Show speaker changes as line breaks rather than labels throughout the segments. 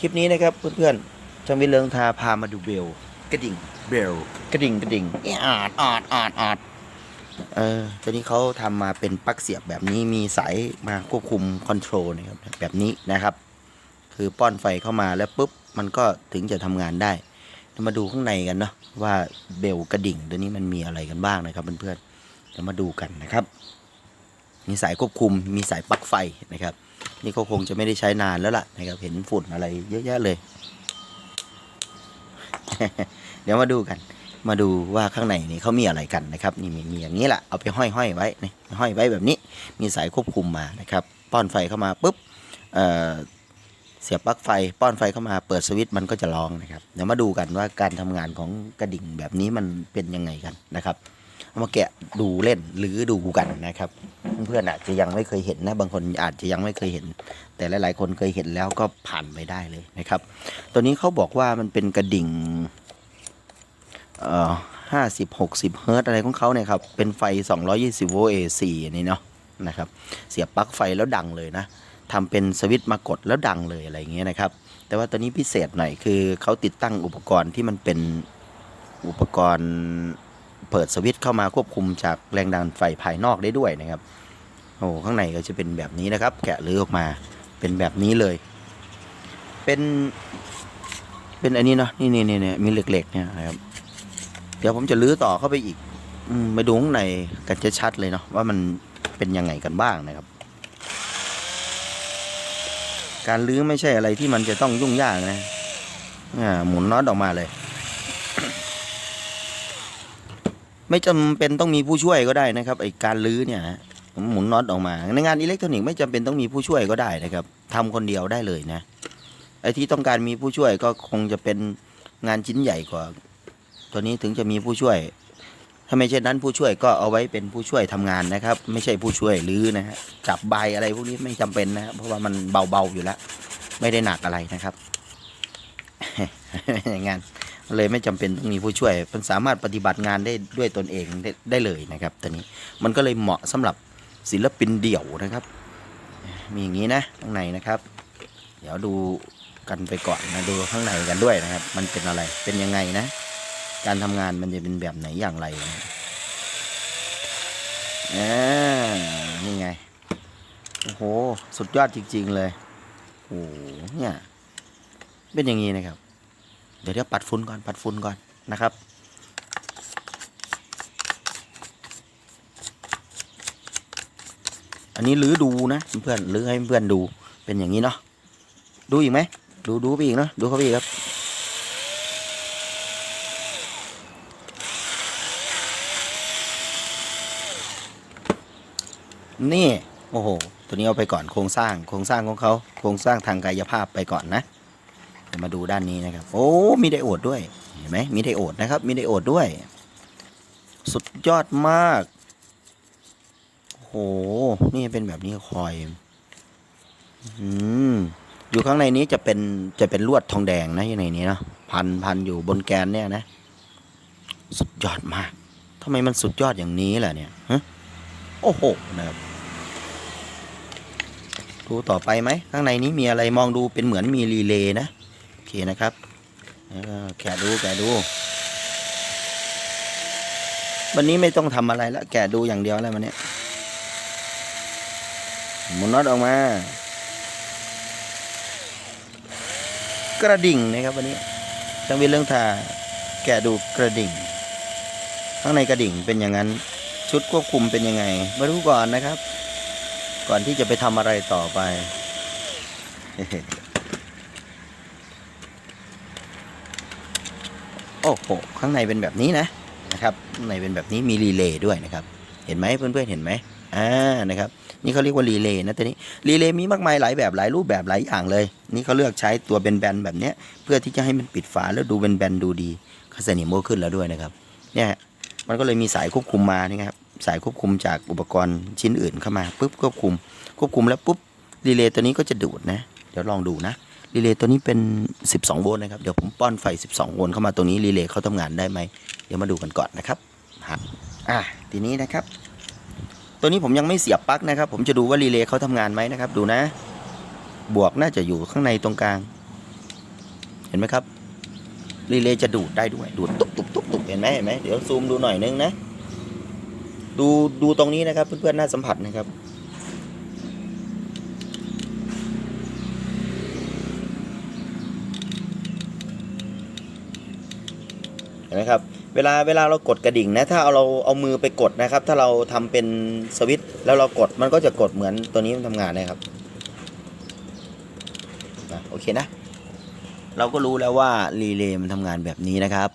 คลิปนี้นะครับเพื่อนๆช่างวิเลิงทาพามาดูเบล กระดิ่งเบล กระดิ่งกระดิ่งเอะอาดอาดอาดอาดเออตัวนี้เขาทำมาเป็นปลั๊กเสียบแบบนี้มีสายมาควบคุมคอนโทรลนะครับแบบนี้นะครับ คือป้อนไฟเข้ามาแล้วปุ๊บมันก็ถึงจะทำงานได้เรามาดูข้างในกันเนาะว่าเบลกระดิ่งตัวนี้มันมีอะไรกันบ้างนะครับเพื่อนๆเดี๋ยวมาดูกันนะครับ มีสายควบคุมมีสายปลั๊กไฟนะครับ นี่ก็คงจะไม่ได้ใช้นานแล้วล่ะนะครับเห็นฝุ่นอะไรเยอะแยะเลย เดี๋ยวมาดูกัน มาดูว่าข้างในนี่เขามีอะไรกันนะครับ นี่มีอย่างนี้แหละเอาไปห้อยห้อยๆไว้นี่ห้อยไว้แบบนี้ มีสายควบคุมมานะครับ ป้อนไฟเข้ามาปุ๊บเเสียบปลั๊กไฟ ป้อนไฟเข้ามาเปิดสวิตช์มันก็จะร้องนะครับ เดี๋ยวมาดูกันว่าการทำงานของกระดิ่งแบบนี้มันเป็นยังไงกันนะครับ เอามาแกะดูเล่นหรือดูกันนะครับ เพื่อนๆอาจจะยังไม่เคยเห็นนะบางคนอาจจะยังไม่เคยเห็น แต่หลายๆ คนเคยเห็นแล้วก็ผ่านไปได้เลยนะครับ ตัวนี้เขาบอกว่ามันเป็นกระดิ่งเอ่อห้าสิบหกสิบเฮิร์ตอะไรของเขาเนี่ยครับ เป็นไฟ220โวลต์ AC นี่เนาะนะครับ เสียบปลั๊กไฟแล้วดังเลยนะทำเป็นสวิตช์มากดแล้วดังเลยอะไรเงี้ยนะครับ แต่ว่าตัวนี้พิเศษหน่อยคือเขาติดตั้งอุปกรณ์ที่มันเป็นอุปกรณ์ เปิดสวิตช์เข้ามาควบคุมจากแรงดันไฟภายนอกได้ด้วยนะครับโอ้ข้างในก็จะเป็นแบบนี้นะครับ แกะรื้อออกมาเป็นแบบนี้เลย เป็นเป็นอันนี้เนาะนี่นี่นี่นมีเหล็กๆเนี่ยนะครับ เดี๋ยวผมจะรื้อต่อเข้าไปอีกอมไปดูข้างในกันจะชัดเลยเนาะว่ามันเป็นยังไงกันบ้างนะครับ การรื้อไม่ใช่อะไรที่มันจะต้องยุ่งยากนะอ่าหมุนน็อตออกมาเลย ไม่จำเป็นต้องมีผู้ช่วยก็ได้นะครับไอการรื้อเนี่ยหมุนน็อตออกมา ในงานอิเล็กทรอนิกส์ไม่จำเป็นต้องมีผู้ช่วยก็ได้นะครับทำคนเดียวได้เลยนะไอที่ต้องการมีผู้ช่วยก็คงจะเป็นงานชิ้นใหญ่กว่า ตัวนี้ถึงจะมีผู้ช่วย ถ้าไม่เช่นนั้นผู้ช่วยก็เอาไว้เป็นผู้ช่วยทำงานนะครับ ไม่ใช่ผู้ช่วยรื้อนะฮะจับใบอะไรพวกนี้ไม่จำเป็นนะเพราะว่ามันเบาๆอยู่แล้ว ไม่ได้หนักอะไรนะครับอย่างงั้น เลยไม่จำเป็นต้องมีผู้ช่วย มันสามารถปฏิบัติงานได้ด้วยตนเองได้ไดเลยนะครับตัวนี้มันก็เลยเหมาะสำหรับศิลปินเดี่ยวนะครับ มีอย่างนี้นะข้างในนะครับ เดี๋ยวดูกันไปก่อนนะดูข้างในกันด้วยนะครับ มันเป็นอะไรเป็นยังไงนะ การทำงานมันจะเป็นแบบไหนอย่างไรนะนี่ไงโอ้โห สุดยอดจริง ๆ เลยโอ้โหเนี่ย เป็นอย่างนี้นะครับ เดี๋ยวเดี๋ยวปัดฝุ่นก่อนปัดฝุ่นก่อนนะครับอันนี้ลื้อดูนะเพื่อนๆลื้อให้เพื่อนดูเป็นอย่างนี้เนาะดูอีกไหมดูดูไปอีกเนาะดูเขาไปอีกครับนี่โอ้โห ตัวนี้เอาไปก่อนโครงสร้างโครงสร้างของเขาโครงสร้างทางกายภาพไปก่อนนะ มาดูด้านนี้นะครับ โอ้ มีไดโอดด้วย เห็นไหมมีไดโอดนะครับ มีไดโอดด้วย สุดยอดมากโหนี่เป็นแบบนี้คอย อืม อยู่ข้างในนี้จะเป็นจะเป็นลวดทองแดงนะอยู่ในนี้เนาะ พันพันอยู่บนแกนเนี่ยนะ สุดยอดมากทำไมมันสุดยอดอย่างนี้ล่ะเนี่ยฮะโอ้โหนะครับดูต่อไปไหม ข้างในนี้มีอะไรมองดูเป็นเหมือนมีรีเลย์นะ เคนะครับแล้วก็แกะดูแกะดู วันนี้ไม่ต้องทำอะไรแล้วแกะดูอย่างเดียวแล้ววันเนี้ยหมุนน็อตออกมา กระดิ่งนะครับวันนี้จังวินเรื่องทาแกะดูกระดิ่ง ข้างในกระดิ่งเป็นอย่างนั้นชุดควบคุมเป็นยังไงมาดูก่อนนะครับ ก่อนที่จะไปทำอะไรต่อไป อ้โหข้างในเป็นแบบนี้นะนะครับข้างในเป็นแบบนี้มีรีเลย์ด้วยนะครับ เห็นไหมเพื่อนๆเห็นไหมอ่านะครับ นี่เขาเรียกว่ารีเลย์นะตัวนี้รีเลย์มีมากมายหลายแบบหลายรูปแบบหลายอย่างเลย นี่เขาเลือกใช้ตัวเป็นแบนๆแบบเนี้ยเพื่อที่จะให้มันปิดฝาแล้วดูเป็นแบนๆดูดีเขาใส่นิโมขึ้นแล้วด้วยนะครับเนี่ยมันก็เลยมีสายควบคุมมานี่ครับสายควบคุมจากอุปกรณ์ชิ้นอื่นเข้ามาปุ๊บควบคุม ควบคุมแล้วปุ๊บรีเลย์ตัวนี้ก็จะดูดนะ เดี๋ยวลองดูนะ รีเลย์ตัวนี้เป็น 12 โวลต์นะครับ เดี๋ยวผมป้อนไฟ 12 โวลต์เข้ามาตรงนี้รีเลย์เขาทำงานได้ไหม เดี๋ยวมาดูกันก่อนนะครับฮะอะทีนี้นะครับ ตัวนี้ผมยังไม่เสียบปลั๊กนะครับ ผมจะดูว่ารีเลย์เขาทำงานไหมนะครับ ดูนะ บวกน่าจะอยู่ข้างในตรงกลาง เห็นไหมครับรีเลย์จะดูดได้ด้วย ดูดตุ๊บตุ๊บตุ๊บตุ๊บเห็นไหมเห็นไหมเดี๋ยวซูมดูหน่อยนึงนะ ดูดูตรงนี้นะครับ เพื่อนๆน่าสัมผัสนะครับ เห็นไหมครับเวลาเวลาเรากดกระดิ่งนะถ้าเอาเราเอามือไปกดนะครับ ถ้าเราทำเป็นสวิตช์แล้วเรากดมันก็จะกดเหมือนตัวนี้มันทำงานนะครับนะโอเคนะ เราก็รู้แล้วว่ารีเลย์มันทำงานแบบนี้นะครับ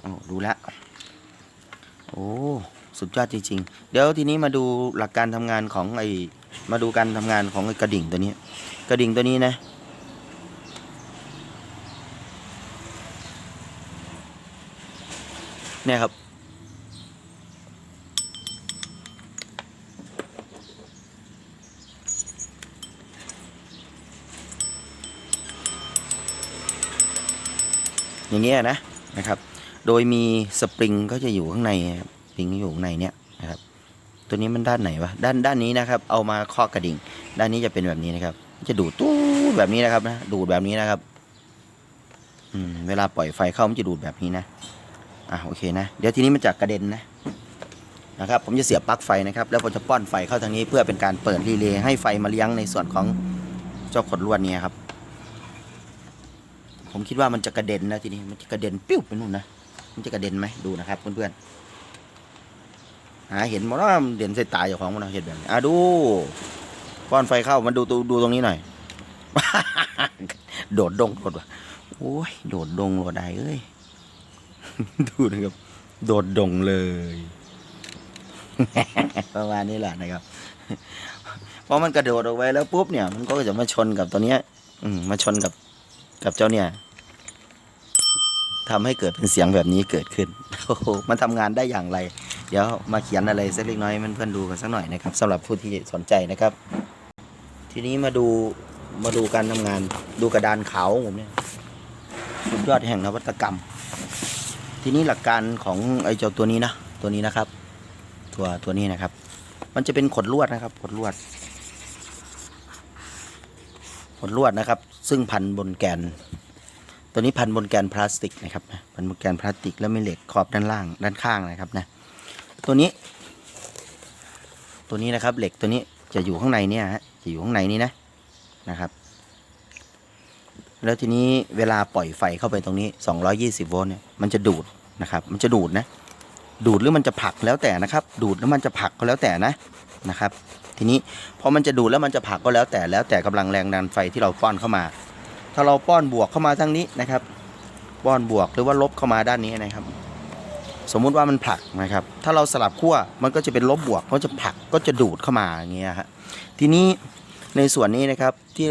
โอ้ดูแล้วโอ้สุดยอดจริงๆ เดี๋ยวทีนี้มาดูหลักการทำงานของไอ้มาดูการทำงานของไอ้กระดิ่งตัวนี้ กระดิ่งตัวนี้นะ เนี่ยครับ อย่างเงี้ยนะนะครับ โดยมีสปริงก็จะอยู่ข้างในสปริงอยู่ข้างในเนี่ยนะครับ ตัวนี้มันด้านไหนวะด้านด้านนี้นะครับ เอามาข้อกระดิ่ง ด้านนี้จะเป็นแบบนี้นะครับ จะดูดตู้แบบนี้นะครับนะดูดแบบนี้นะครับอืมเวลาปล่อยไฟเข้ามันจะดูดแบบนี้นะ อะโอเคนะ เดี๋ยวทีนี้มันจะกระเด็นนะนะครับ ผมจะเสียบปลั๊กไฟนะครับ แล้วผมจะป้อนไฟเข้าทางนี้เพื่อเป็นการเปิดรีเลย์ให้ไฟมาเลี้ยงในส่วนของเจ้าขดลวดนี้ครับ ผมคิดว่ามันจะกระเด็นนะทีนี้มันจะกระเด็นปิ้วไปนู่นนะมันจะกระเด็นไหมดูนะครับเพื่อนๆหาเห็นหมดว่ามันเด่นใส่ตาเจ้าของมันเห็นแบบนี้อะดูป้อนไฟเข้ามันดูดูดูตรงนี้หน่อย โดดดงโดดว่ะโอ้ยโดดดงโดดได้เอ้ย ดูนะครับ โดดดงเลย ประมาณนี้แหละนะครับเพอมันกระโดดออกไปแล้วปุ๊บเนี่ย มันก็จะมาชนกับตัวเนี้ย อืมมาชนกับกับเจ้าเนี่ยทำให้เกิดเป็นเสียงแบบนี้เกิดขึ้นโอ้โหมันทำงานได้อย่างไร เดี๋ยวมาเขียนอะไรสักเล็กน้อยเพื่อนๆดูกันสักหน่อยนะครับสำหรับผู้ที่สนใจนะครับ ทีนี้มาดูมาดูการทำงาน ดูกระดานขาวของผมเนี่ยสุดยอดแห่งนวัตกรรม ทีนี้หลักการของไอ้เจ้าตัวนี้นะตัวนี้นะครับ ตัวตัวนี้นะครับ มันจะเป็นขดลวดนะครับขดลวดขดลวดนะครับ ซึ่งพันบนแกน ตัวนี้พันบนแกนพลาสติกนะครับพันบนแกนพลาสติกแล้วมีเหล็กขอบด้านล่างด้านข้างนะครับนะตัวนี้ ตัวนี้นะครับเหล็กตัวนี้จะอยู่ข้างในเนี่ยฮะจะอยู่ข้างในนี้นะนะครับ แล้วทีนี้เวลาปล่อยไฟเข้าไปตรงนี้ 220 โวลต์เนี่ยมันจะดูดนะครับมันจะดูดนะดูดหรือมันจะผลักแล้วแต่นะครับ ดูดแล้วมันจะผลักก็แล้วแต่นะนะครับ ทีนี้พอมันจะดูดแล้วมันจะผลักก็แล้วแต่แล้วแต่กำลังแรงดันไฟที่เราป้อนเข้ามา ถ้าเราป้อนบวกเข้ามาทางนี้นะครับป้อนบวกหรือว่าลบเข้ามาด้านนี้นะครับ สมมุติว่ามันผลักนะครับ ถ้าเราสลับขั้วมันก็จะเป็นลบบวกก็จะผลักก็จะดูดเข้ามาอย่างเงี้ยฮะทีนี้ในส่วนนี้นะครับที่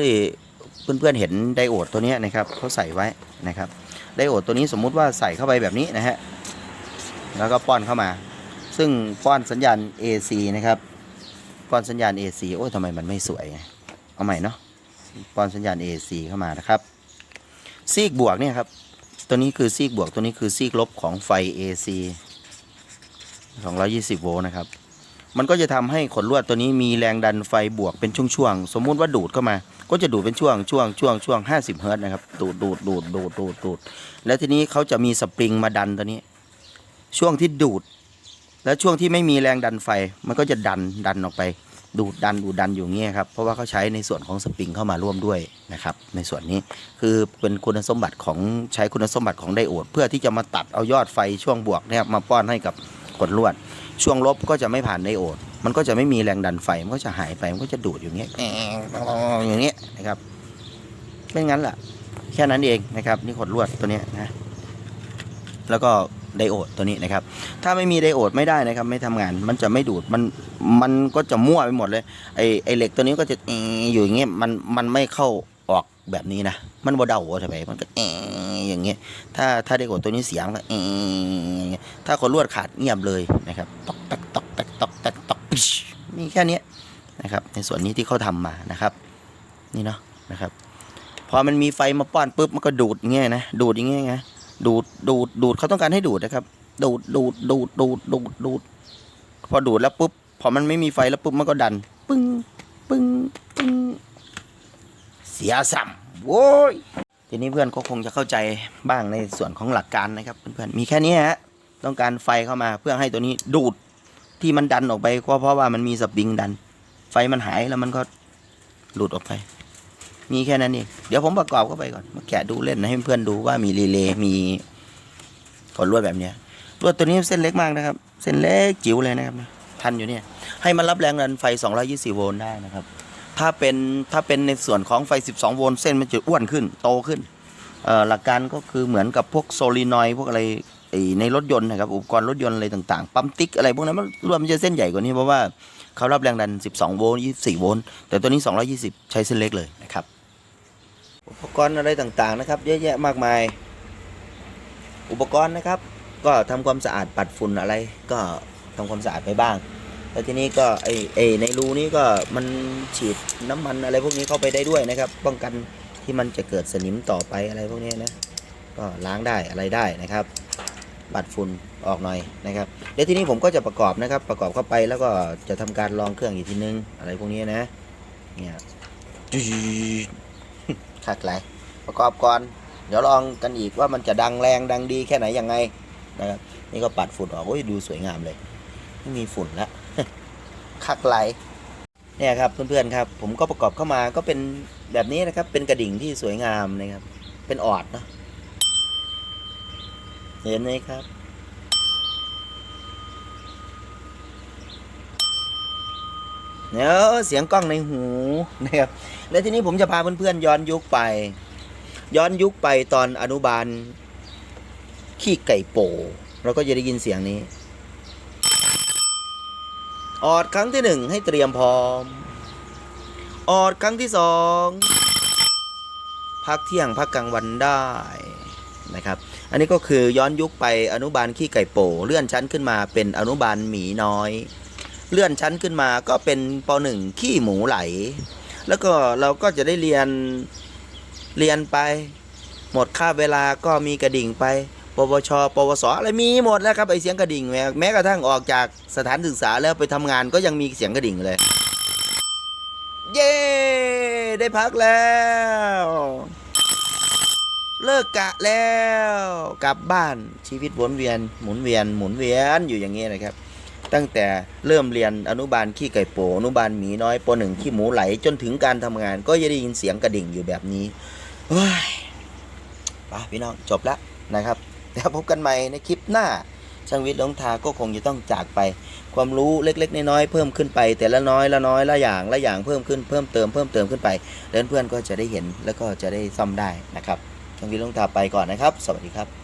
เพื่อนๆเห็นไดโอดตัวนี้นะครับเขาใส่ไว้นะครับไดโอดตัวนี้สมมุติว่าใส่เข้าไปแบบนี้นะฮะแล้วก็ป้อนเข้ามา ซึ่งป้อนสัญญาณ AC นะครับป้อนสัญญาณ AC โอ้ยทำไมมันไม่สวยเอาใหม่เนาะป้อนสัญญาณ AC เข้ามานะครับซีกบวกเนี่ยครับตัวนี้คือซีกบวกตัวนี้คือซีกลบของไฟ AC 220 โวลต์นะครับ มันก็จะทำให้ขนลวดตัวนี้มีแรงดันไฟบวกเป็นช่วงๆ สมมุติว่าดูดเข้ามา ก็จะดูดเป็นช่วงช่วงช่วงช่วง50เฮิรต์นะครับ ดูดดูดดูดดูดดูดดูด แล้วทีนี้เขาจะมีสปริงมาดันตัวนี้ ช่วงที่ดูด แล้วช่วงที่ไม่มีแรงดันไฟ มันก็จะดันดันออกไป ดูดดันดูดดันอยู่เงี้ยครับ เพราะว่าเขาใช้ในส่วนของสปริงเข้ามาร่วมด้วยนะครับ ในส่วนนี้คือเป็นคุณสมบัติของใช้คุณสมบัติของไดโอด เพื่อที่จะมาตัดเอายอดไฟช่วงบวกเนี่ยมาป้อนให้กับขดลวด ช่วงลบก็จะไม่ผ่านไดโอด มันก็จะไม่มีแรงดันไฟ มันก็จะหายไป มันก็จะดูดอยู่เงี้ยอย่างเงี้ยนะครับไม่งั้นล่ะ แค่นั้นเองนะครับ นี่ขดลวดตัวเนี้ยนะ แล้วก็ไดโอดตัวนี้นะครับ ถ้าไม่มีไดโอดไม่ได้นะครับ ไม่ทำงาน มันจะไม่ดูด มัน มันก็จะมั่วไปหมดเลย ไอไอเหล็กตัวนี้ก็จะอยู่อย่างเงี้ย มัน มันไม่เข้าออกแบบนี้นะ มันบ่เดาหัวทำไมมันก็เอออย่างเงี้ย ถ้าถ้าไดโอดตัวนี้เสียงก็ ถ้าคนลวดขาดเงียบเลยนะครับตอกแตกตอกแตกตอกแตกตอกปิชมีแค่นี้นะครับ ในส่วนนี้ที่เขาทำมานะครับ นี่เนาะนะครับ พอมันมีไฟมาป้อนปุ๊บมันก็ดูดอย่างเงี้ยนะดูดอย่างเงี้ยดูดดูดดูดเขาต้องการให้ดูดนะครับ ดูดดูดดูดดูดดูดดูดพอดูดแล้วปุ๊บพอมันไม่มีไฟแล้วปุ๊บมันก็ดัน ปึ้งปึ้งปึ้งเสียสัมโว้ยทีนี้เพื่อนก็คงจะเข้าใจบ้างในส่วนของหลักการนะครับเพื่อนๆมีแค่นี้ฮะ ต้องการไฟเข้ามาเพื่อให้ตัวนี้ดูดที่มันดันออกไปก็เพราะว่ามันมีสปริงดัน ไฟมันหายแล้วมันก็หลุดออกไป มีแค่นั้นเองเดี๋ยวผมประกอบเข้าไปก่อนมาแกะดูเล่นให้เพื่อนดูว่ามีรีเลย์มีขนลวดแบบเนี้ยลวดตัวนี้เส้นเล็กมากนะครับ เส้นเล็กจิ๋วเลยนะครับพันอยู่เนี่ย ให้มันรับแรงดันไฟ 220โวลต์ได้นะครับ ถ้าเป็นถ้าเป็นในส่วนของไฟ 12 โวลต์เส้นมันจะอ้วนขึ้นโตขึ้นหลักการก็คือเหมือนกับพวกโซลีนอยพวกอะไร ในรถยนต์นะครับอุปกรณ์รถยนต์อะไรต่างๆ ปั๊มติ๊กอะไรพวกนั้นมันรวมมันจะเส้นใหญ่กว่านี้เพราะว่าเขารับแรงดัน 12 โวลต์24 โวลต์แต่ตัวนี้ 220 ใช้เส้นเล็กเลยนะครับ อุปกรณ์อะไรต่างๆนะครับ เยอะแยะมากมาย อุปกรณ์นะครับ ก็ทำความสะอาดปัดฝุ่นอะไร ก็ทำความสะอาดไปบ้างแล้วทีนี้ก็ไอไอในรูนี้ก็มันฉีดน้ำมันอะไรพวกนี้เข้าไปได้ด้วยนะครับ ป้องกันที่มันจะเกิดสนิมต่อไปอะไรพวกนี้นะก็ล้างได้อะไรได้นะครับ ปัดฝุ่นออกหน่อยนะครับเดี๋ยวทีนี้ผมก็จะประกอบนะครับ ประกอบเข้าไปแล้วก็จะทำการลองเครื่องอีกทีนึง อะไรพวกนี้นะเนี่ยจุ๊ดคักไรประกอบก่อน เดี๋ยวลองกันอีกว่ามันจะดังแรงดังดีแค่ไหนยังไงนะครับนี่ก็ปัดฝุ่นออกโอ้ยดูสวยงามเลยไม่มีฝุ่นละคักไหลเนี่ยครับเพื่อนๆครับ ผมก็ประกอบเข้ามาก็เป็นแบบนี้นะครับ เป็นกระดิ่งที่สวยงามนะครับ เป็นออดเนาะ เห็นไหมครับ เดี๋ยวเสียงกล้องในหูนะครับและทีนี้ผมจะพาเพื่อนๆย้อนยุคไป ย้อนยุคไปตอนอนุบาล ขี้ไก่โปเราก็จะได้ยินเสียงนี้ ออดครั้งที่หนึ่งให้เตรียมพร้อม ออดครั้งที่สองพักเที่ยงพักกลางวันได้นะครับ อันนี้ก็คือย้อนยุคไปอนุบาลขี้ไก่โปเลื่อนชั้นขึ้นมาเป็นอนุบาลหมีน้อย เลื่อนชั้นขึ้นมาก็เป็นปหนึ่งขี้หมูไหล แล้วก็เราก็จะได้เรียนเรียนไป หมดค่าเวลาก็มีกระดิ่งไปปวช ปวส อะไรมีหมดแล้วครับไอเสียงกระดิ่งแม้แม้กระทั่งออกจากสถานศึกษาแล้วไปทำงานก็ยังมีเสียงกระดิ่งเลย เย้ ได้พักแล้ว เลิกกะแล้วกลับบ้านชีวิตวนเวียนหมุนเวียนหมุนเวียนอยู่อย่างนี้นะครับ ตั้งแต่เริ่มเรียนอนุบาลขี้ไก่โปอนุบาลหมีน้อยปหนึ่งขี้หมูไหลจนถึงการทำงาน ก็จะได้ยินเสียงกระดิ่งอยู่แบบนี้เฮ้ยไปพี่น้องจบแล้วนะครับแล้วพบกันใหม่ในคลิปหน้าช่างวิทย์ลงทาก็คงจะต้องจากไป ความรู้เล็ก ๆ น้อยๆเพิ่มขึ้นไป แต่ละน้อยละน้อยละอย่างละอย่างเพิ่มขึ้นเพิ่มเติมเพิ่มเติมขึ้นไปแล้วเพื่อนๆก็จะได้เห็นแล้วก็จะได้ซ่อมได้นะครับ ช่างวิทย์หลงทาไปก่อนนะครับ สวัสดีครับ